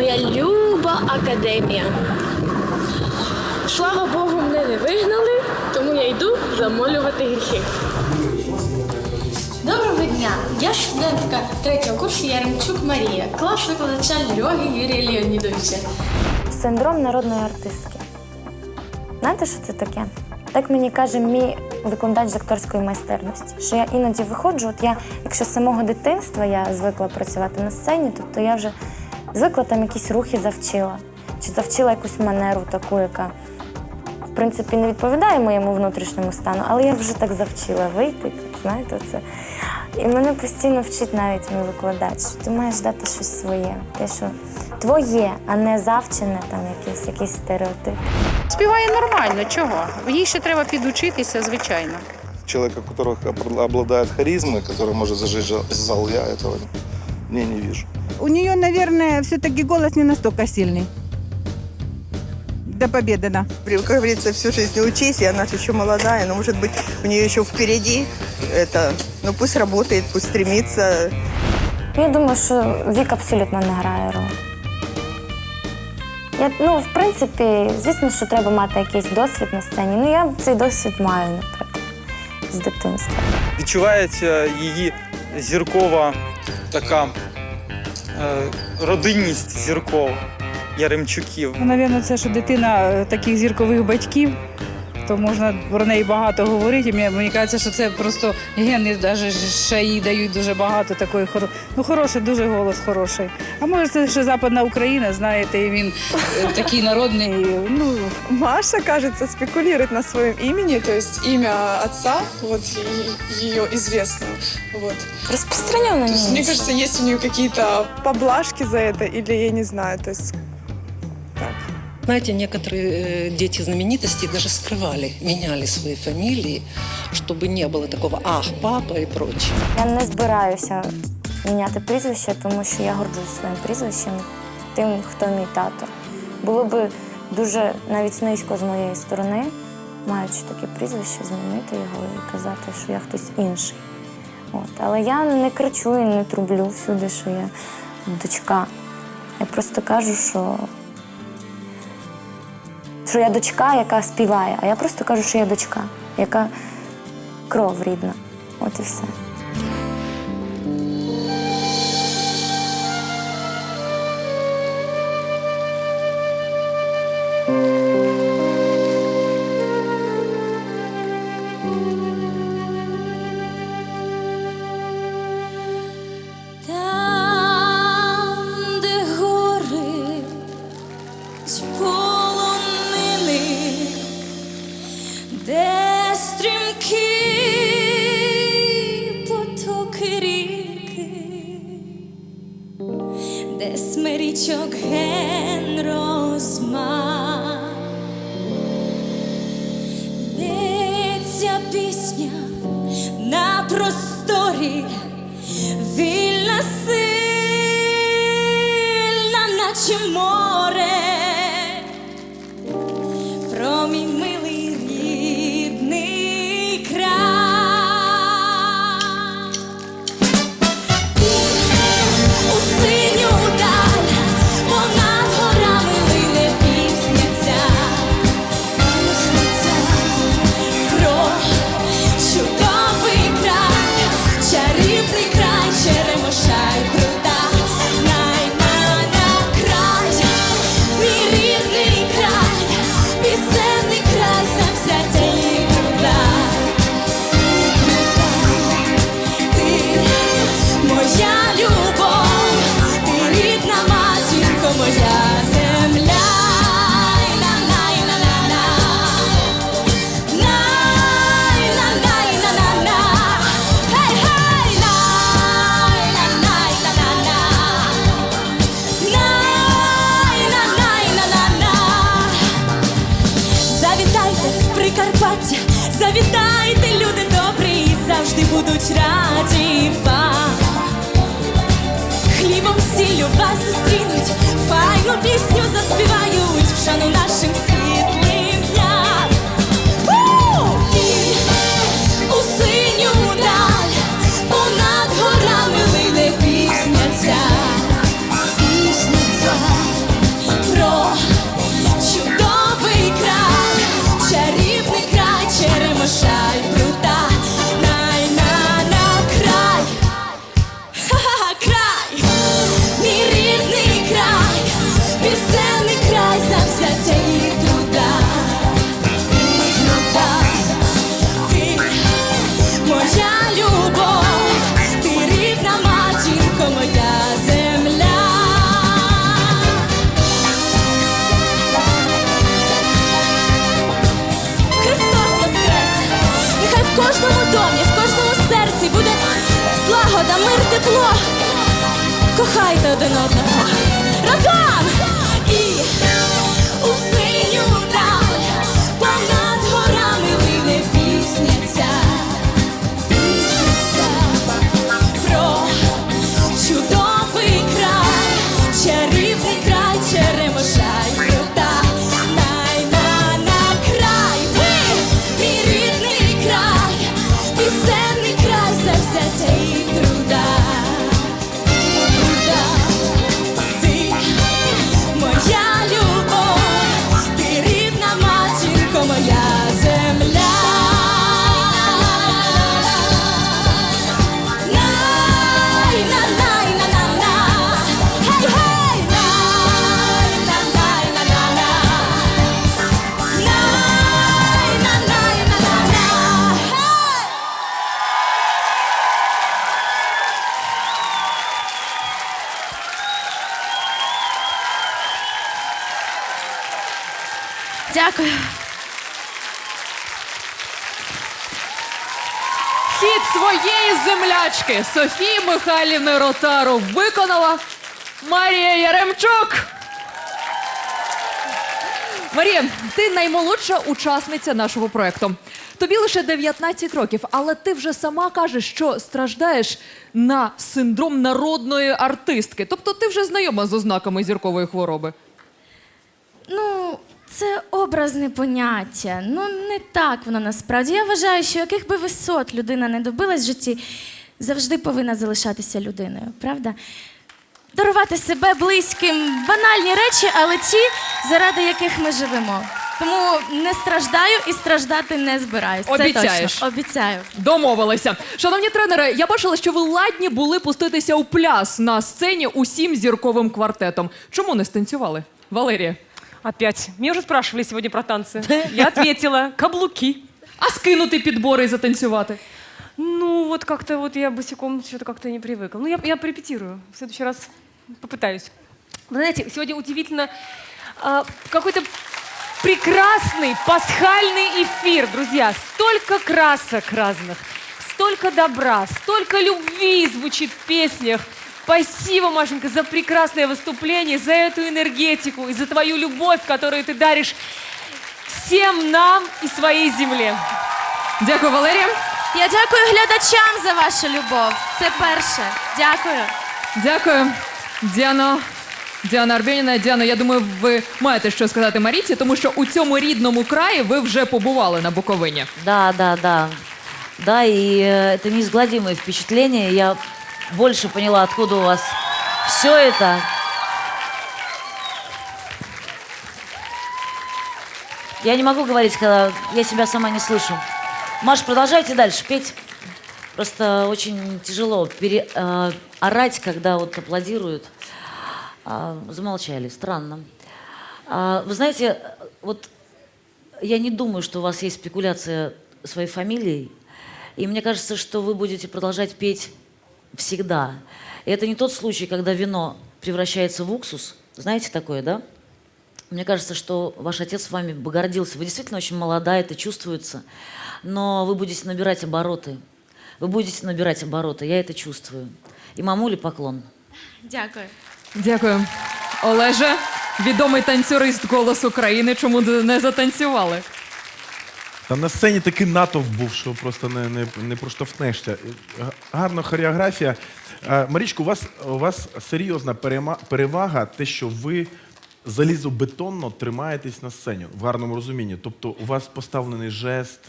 моя люба академія. Слава Богу, мене не вигнали, тому я йду замолювати гріхи. Доброго дня! Я студентка третього курсу Яремчук Марія, клас викладача Льоги Юрія Леонідовича. Синдром народної артистки. Знаєте, що це таке? Так мені каже мій викладач з акторської майстерності. Що я іноді виходжу, от я, якщо з самого дитинства я звикла працювати на сцені, тобто я вже звикла там якісь рухи завчила, чи завчила якусь манеру таку, яка в принципі не відповідає моєму внутрішньому стану, але я вже так завчила вийти, знаєте, це. І мене постійно вчить навіть мій викладач. що Ти маєш дати щось своє, те, що твоє, а не завчене, там якийсь, якийсь стереотип. Співає нормально, чого? Їй ще треба підучитися, звичайно. Человека, у которого обла- обладает харизмой, который может зажечь зал, я этого не, не вижу. У нее, наверное, все-таки голос не настолько сильный. До победы, да. Как говорится, всю жизнь учись, и она же еще молодая, но, может быть, у нее еще впереди это, ну, пусть работает, пусть стремится. Я думаю, що вік абсолютно не грає роль. Я, ну, в принципі, звісно, що треба мати якийсь досвід на сцені. Ну, я цей досвід маю, наприклад, з дитинства. відчувається її зіркова така е, родинність зіркова Яремчуків. Ну, Навірно, це що дитина е, таких зіркових батьків, то можна про неї багато говорити. І Мені, мені кажеться, що це просто гени, навіть ще їй дають дуже багато такої хоро... Ну, хороший, дуже голос хороший. А може, це ще Западна Україна, знаєте, і він е, такий народний. Ну, Маша, кажется, спекулирует на своем имени, то есть имя отца, вот и- ее известно. Вот. Есть, мне кажется, есть у нее какие-то поблажки за это, или я не знаю, то есть. Знаете, некоторые э, дети знаменитостей даже скрывали, меняли свои фамилии, чтобы не было такого «ах, папа» и прочее. Я не збираюся міняти прізвище, тому що я горджусь своїм прізвищем, тим, хто мій тато. Було би дуже навіть низько з моєї сторони, маючи таке прізвище, змінити його і казати, що я хтось інший. От. Але я не кричу і не трублю всюди, що я дочка. Я просто кажу, що, що я дочка, яка співає, а я просто кажу, що я дочка, яка кров рідна. От і все. Просторі, вільна сильна, завітайте, люди добрі, і завжди будуть раді вам. Хлібом сіллю вас зустрінуть, файну пісню заспівають в шану нашим Дякую. Хід своєї землячки Софії Михайлівни Ротару виконала Марія Яремчук. Марія, ти наймолодша учасниця нашого проекту. Тобі лише 19 років, але ти вже сама кажеш, що страждаєш на синдром народної артистки. Тобто ти вже знайома з ознаками зіркової хвороби. Ну, це образне поняття. Ну, не так воно насправді. Я вважаю, що яких би висот людина не добилась в житті, завжди повинна залишатися людиною, правда? Дарувати себе близьким банальні речі, але ті, заради яких ми живемо. Тому не страждаю і страждати не збираюсь. Це Обіцяєш? точно. Обіцяю. Домовилися. Шановні тренери, я бачила, що ви ладні були пуститися у пляс на сцені усім зірковим квартетом. Чому не станцювали? Валерія. Опять. Меня уже спрашивали сегодня про танцы. Я ответила, каблуки. А скинути підбори і затанцювати? Ну, вот как-то вот я босиком что-то как-то не привыкла. Ну, я, я порепетирую. В следующий раз попытаюсь. Вы знаете, сегодня удивительно а, какой-то прекрасный пасхальный эфир, друзья. Столько красок разных, столько добра, столько любви звучит в песнях. Спасибо, Машенька, за прекрасное выступление, за эту энергетику и за твою любовь, которую ты даришь всем нам и своей земле. Дякую, Валерія. Я дякую глядачам за вашу любов. Це перше. Дякую. Дякую, Діано. Діана Арбєніна, Діано, я думаю, ви маєте що сказати Маріці, тому що у цьому рідному краї ви вже побували на Буковині. Да, да, да. Да, и э, это неизгладимое впечатление. Я больше поняла, откуда у вас все это. Я не могу говорить, когда я себя сама не слышу. Маш, продолжайте дальше петь. Просто очень тяжело пере, э, орать, когда вот аплодируют. А, замолчали, странно. А, вы знаете, вот я не думаю, что у вас есть спекуляция своей фамилией. И мне кажется, что вы будете продолжать петь всегда. И это не тот случай, когда вино превращается в уксус. Знаете такое, да? Мне кажется, что ваш отец вами бы гордился. Вы действительно очень молодая, это чувствуется. Но вы будете набирать обороты. Вы будете набирать обороты, я это чувствую. И мамуле поклон. Дякую. Дякую. Олеже, відомий танцюрист голос України. Чому не затанцювали? Та на сцені такий натовп був, що просто не, не, не проштовхнешся. Гарна хореографія. Марічко, у вас, у вас серйозна перевага, те, що ви залізобетонно тримаєтесь на сцені в гарному розумінні. Тобто у вас поставлений жест,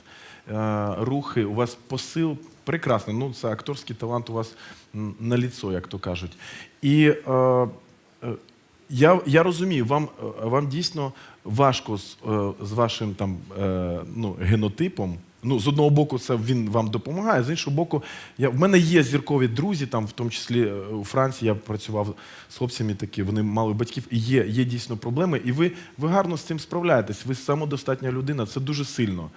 е, рухи, у вас посил прекрасний. Ну, це акторський талант у вас на ліцо, як то кажуть. І е, е, я, я розумію, вам, е, вам дійсно важко з, е, з вашим там, е, ну, генотипом. Ну, з одного боку, це він вам допомагає, з іншого боку, я, в мене є зіркові друзі, там, в тому числі е, у Франції я працював з хлопцями такі, вони мали батьків, і є, є дійсно проблеми. І ви, ви гарно з цим справляєтесь. Ви самодостатня людина, це дуже сильно.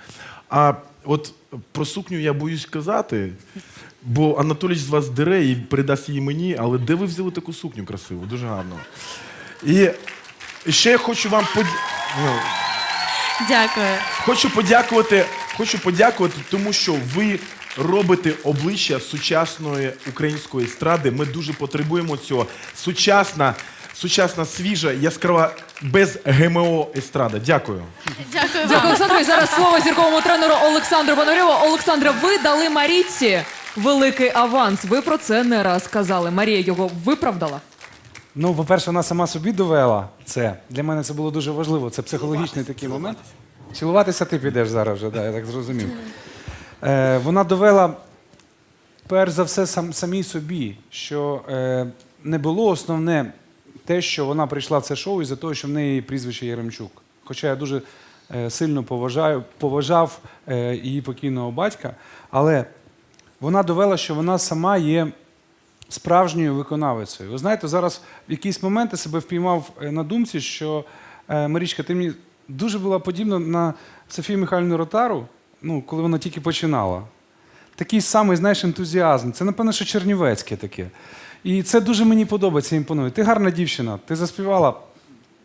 А от про сукню я боюсь казати, бо Анатолій з вас дере і передасть її мені, але де ви взяли таку сукню красиву? Дуже гарно. І ще я хочу вам под... ну, Дякую. хочу подякувати, хочу подякувати, тому що ви робите обличчя сучасної української естради. Ми дуже потребуємо цього. Сучасна, сучасна, свіжа, яскрава, без ГМО естрада. Дякую. Дякую Дякую. І зараз слово зірковому тренеру Олександру Пономарьову. Олександре, ви дали Марійці великий аванс. Ви про це не раз казали. Марія його виправдала. Ну, по-перше, вона сама собі довела це. Для мене це було дуже важливо. Це психологічний такий момент. Цілуватися ти підеш зараз вже, да, я так зрозумів. Е, вона довела, перш за все, сам, самій собі, що е, не було основне те, що вона прийшла в це шоу із-за того, що в неї прізвище Яремчук. Хоча я дуже е, сильно поважаю, поважав е, її покійного батька, але вона довела, що вона сама є справжньою виконавицею. Ви знаєте, зараз в якийсь момент я себе впіймав е, на думці, що е, Марічка, ти мені дуже була подібна на Софію Михайлівну Ротару, ну, коли вона тільки починала. Такий самий, знаєш, ентузіазм. Це, напевно, що чернівецьке таке. І це дуже мені подобається, імпонує. Ти гарна дівчина, ти заспівала,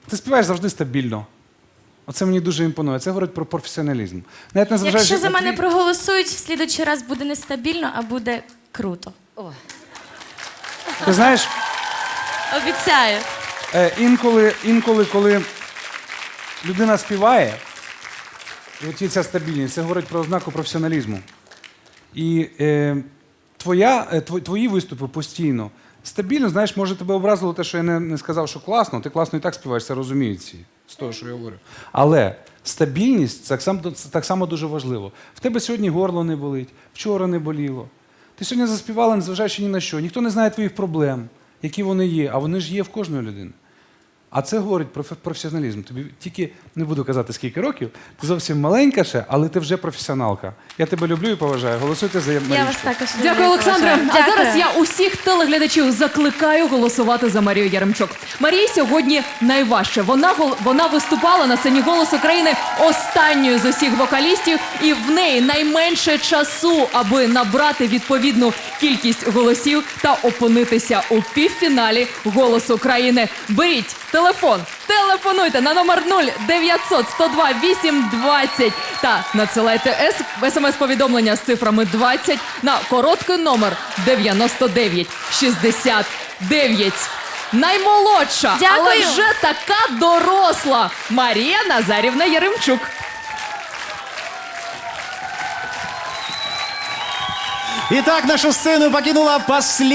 ти співаєш завжди стабільно.Оце мені дуже імпонує. Це говорить про професіоналізм. Навіть незважаючи Якщо за мене твій- проголосують, в слідуючий раз буде нестабільно, а буде круто. Ти знаєш, Обіцяю. Е, інколи, інколи, коли людина співає, і от є ця стабільність, це говорить про ознаку професіоналізму. І е, твоя, е, тво- твої виступи постійно стабільно, знаєш, може тебе образило те, що я не, не сказав, що класно, ти класно і так співаєш, це розуміють всі з того, що я говорю. Але стабільність так само, так само дуже важливо. В тебе сьогодні горло не болить, вчора не боліло. Ти сьогодні заспівала, незважаючи ні на що. Ніхто не знає твоїх проблем, які вони є, а вони ж є в кожної людини. А це говорить про фе- професіоналізм. Тобі тільки не буду казати, скільки років. Ти зовсім маленька ще, але ти вже професіоналка. Я тебе люблю і поважаю. Голосуйте за Я вас також люблю Дякую, Олександре. А зараз я усіх телеглядачів закликаю голосувати за Марію Яремчук. Марії сьогодні найважче. Вона гол- вона виступала на сцені «Голос України останньою з усіх вокалістів, і в неї найменше часу, аби набрати відповідну кількість голосів та опинитися у півфіналі «Голос України». Беріть телефон, телефонуйте на номер 0900 102 820 та надсилайте смс-повідомлення з цифрами 20 на короткий номер 99 69. Наймолодша, Дякую. але вже така доросла Марія Назарівна Яремчук. Итак, нашу сцену покинула последняя.